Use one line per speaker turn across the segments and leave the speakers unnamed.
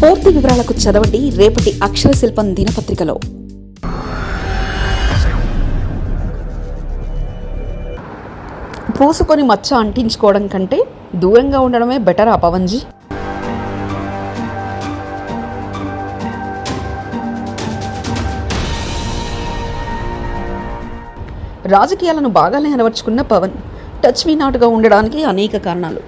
పూర్తి వివరాలకు చదవండి రేపటి అక్షర శిల్పం దినపత్రికలో. పూసుకొని మచ్చ అంటించుకోవడం కంటే దూరంగా ఉండడమే బెటర్ ఆ పవన్జీ? రాజకీయాలను బాగానే అలవర్చుకున్న పవన్ టచ్ మీ నాటుగా ఉండడానికి అనేక కారణాలు.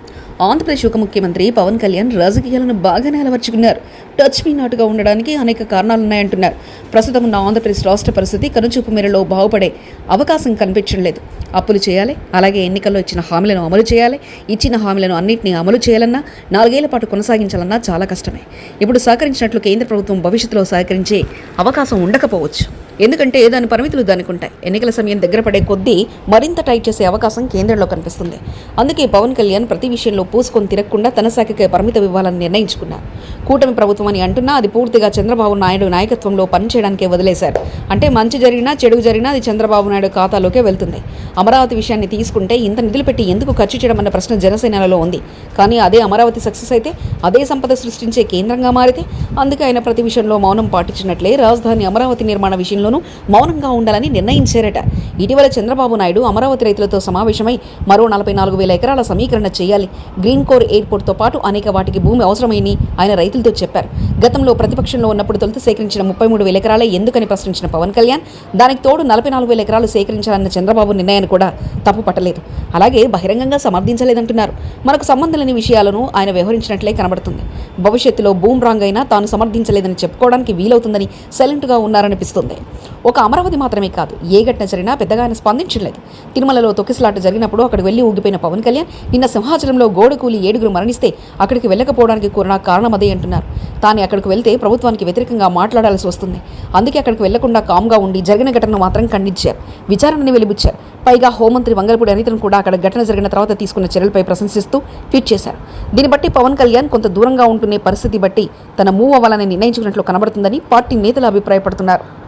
ఆంధ్రప్రదేశ్ ఉప ముఖ్యమంత్రి పవన్ కళ్యాణ్ రాజకీయాలను బాగానే అలవర్చుకున్నారు. టచ్ మీ నాటుగా ఉండడానికి అనేక కారణాలున్నాయంటున్నారు. ప్రస్తుతం ఉన్న ఆంధ్రప్రదేశ్ రాష్ట్ర పరిస్థితి కనుచూపు మేరలో బాగుపడే అవకాశం కనిపించడం లేదు. అప్పులు చేయాలి అలాగే ఎన్నికల్లో ఇచ్చిన హామీలను అమలు చేయాలి ఇచ్చిన హామీలను అన్నింటినీ అమలు చేయాలన్నా నాలుగేళ్ళ పాటు కొనసాగించాలన్నా చాలా కష్టమే. ఇప్పుడు సహకరించినట్లు కేంద్ర ప్రభుత్వం భవిష్యత్తులో సహకరించే అవకాశం ఉండకపోవచ్చు. ఎందుకంటే దాని పరిమితులు దానికి ఉంటాయి. ఎన్నికల సమయం దగ్గర పడే కొద్దీ మరింత టైట్ చేసే అవకాశం కేంద్రంలో కనిపిస్తుంది. అందుకే పవన్ కళ్యాణ్ ప్రతి విషయంలో పూసుకొని తిరగకుండా తన శాఖకే పరిమితం ఇవ్వాలని నిర్ణయించుకున్నారు. కూటమి ప్రభుత్వం అని అంటున్నా అది పూర్తిగా చంద్రబాబు నాయుడు నాయకత్వంలో పనిచేయడానికే వదిలేశారు. అంటే మంచి జరిగినా చెడు జరిగినా అది చంద్రబాబు నాయుడు ఖాతాలోకే వెళ్తుంది. అమరావతి విషయాన్ని తీసుకుంటే ఇంత నిధులు పెట్టి ఎందుకు ఖర్చు చేయడం అన్న ప్రశ్న జనసేనలో ఉంది. కానీ అదే అమరావతి సక్సెస్ అయితే అదే సంపద సృష్టించే కేంద్రంగా మారితే అందుకే ఆయన ప్రతి విషయంలో మౌనం పాటించినట్లే రాజధాని అమరావతి నిర్మాణ విషయంలో విషయంలోనూ మౌనంగా ఉండాలని నిర్ణయించారట. ఇటీవల చంద్రబాబు నాయుడు అమరావతి రైతులతో సమావేశమై మరో నలభై నాలుగు వేల ఎకరాల సమీకరణ చేయాలి. గ్రీన్ కోర్ ఎయిర్పోర్ట్తో పాటు అనేక వాటికి భూమి అవసరమని ఆయన రైతులతో చెప్పారు. గతంలో ప్రతిపక్షంలో ఉన్నప్పుడు తొలుత సేకరించిన ముప్పై మూడు వేల ఎకరాలే ఎందుకని ప్రశ్నించిన పవన్ కళ్యాణ్ దానికి తోడు నలభై నాలుగు వేల ఎకరాలు సేకరించాలన్న చంద్రబాబు నిర్ణయాన్ని కూడా తప్పు పట్టలేదు అలాగే బహిరంగంగా సమర్థించలేదంటున్నారు. మనకు సంబంధం లేని విషయాలను ఆయన వ్యవహరించినట్లే కనబడుతుంది. భవిష్యత్తులో బూమ్ రాంగ్ అయినా తాను సమర్థించలేదని చెప్పుకోవడానికి వీలవుతుందని సైలెంట్గా ఉన్నారనిపిస్తుంది. ఒక అమరావతి మాత్రమే కాదు. ఏ ఘటన జరిగినా పెద్దగా ఆయన స్పందించలేదు. తిరుమలలో తొక్కిసలాట జరిగినప్పుడు అక్కడికి వెళ్ళి ఊగిపోయిన పవన్ కళ్యాణ్ నిన్న సింహాచలంలో గోడ కూలి ఏడుగురు మరణిస్తే అక్కడికి వెళ్ళకపోవడానికి కూరణ కారణం అదే అంటున్నారు. తాను అక్కడికి వెళ్తే ప్రభుత్వానికి వ్యతిరేకంగా మాట్లాడాల్సి వస్తుంది. అందుకే అక్కడికి వెళ్ళకుండా కామ్గా ఉండి జరిగిన ఘటనను మాత్రం ఖండించారు. విచారణని వెలిబుచ్చారు. పైగా హోంమంత్రి వంగలపూడి అనితను కూడా అక్కడ ఘటన జరిగిన తర్వాత తీసుకున్న చర్యలపై ప్రశంసిస్తూ ట్వీట్ చేశారు. దీన్ని బట్టి పవన్ కళ్యాణ్ కొంత దూరంగా ఉంటునే పరిస్థితి బట్టి తన మూవ్ అవ్వాలని నిర్ణయించుకున్నట్లు కనబడుతుందని పార్టీ నేతలు అభిప్రాయపడుతున్నారు.